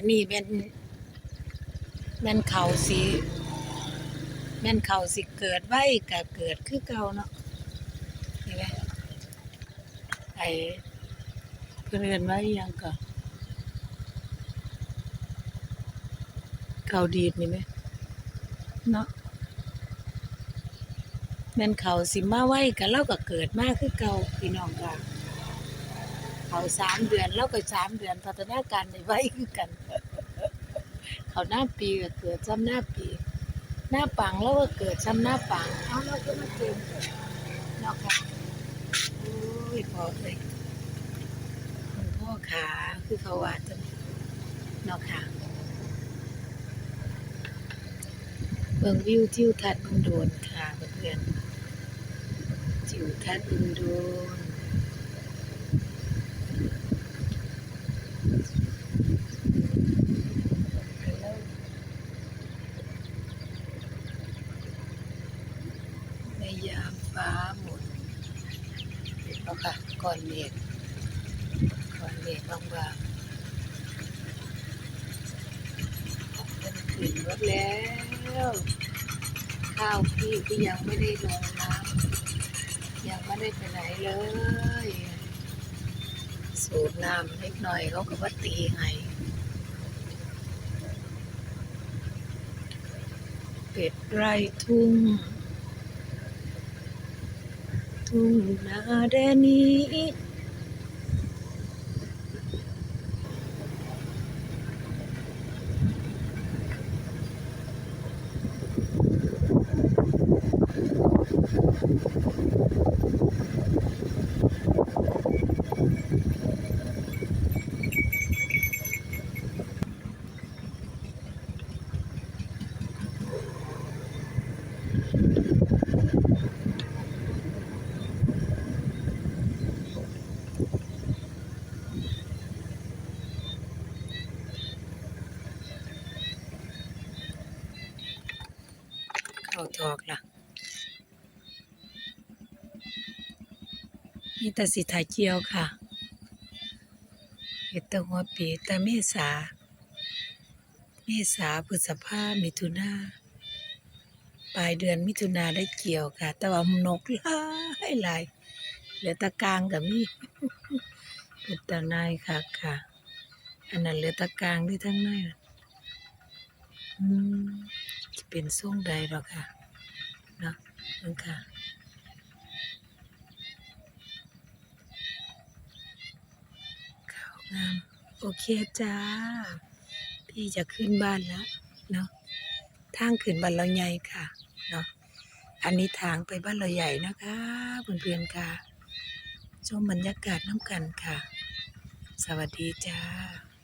อันนี้แม่นแม่นเขาสิแม่นเขาสิเกิดไว้ก็เกิดคือเก่าเนาะเห็นไหมไอ้เพิ่นเรียนไว้ยังก็เขาดีดนี่ไหมเนาะแม่นเขาสิมาไว้ก็เราก็เกิดมากคือเก่าพี่น้องค่ะ เขาสามเดือนแล้วก็สามเดือนพัฒนาการได้ไว้คือกัน เขาหน้าปีก็เกิดซ้ำหน้าปี หน้าปังแล้วก็เกิดซ้ำหน้าปังเอาเราก็มาเก่งเนาะค่ะโอ้ยพอเลยคุณพ่อขาคือเขาว่าจังเนาะค่ะเบิ่งวิวทิวทัศน์อุดรค่ะเพื่อนๆทิวทัศน์อุดรใน ยามฟ้าหมดเห็นปะคะก่อนเมฆก่อนเมฆบางๆเป็นขึ้นรถแล้ว ข้าวพี่ที่ยังไม่ได้ลงน้ำยังไม่ได้ไปไหนเลย สูบน้ำเล็กหน่อยเขาก็ว่าตีไงเป็ดไร่ทุ่ง ทุ่งนาแดนนี้ เข้าทอกล่ะมีแต่สิถ่ายเจียวค่ะเห็ดแตะหัวปีแต่เมษา เมษาพฤษภามิถุนาปลายเดือนมิถุนาได้เกี่ยวค่ะ แต่ว่านกหลายหลายเหลือตะกลางกับมีเป็นตานายค่ะค่ะ อันนั้นเหลือตะกลางด้วยทั้งนน่ะอืม จะเป็นทรงใดหรอกค่ะเนาะนั่นค่ะขาวงามโอเคจ้า พี่จะขึ้นบ้านแล้วเนาะทางขึ้นบ้านเราใหญ่ค่ะเนาะอันนี้ทางไปบ้านเราใหญ่นะคะเพื่อนๆค่ะชมบรรยากาศน้ำกันค่ะ สวัสดีจ้า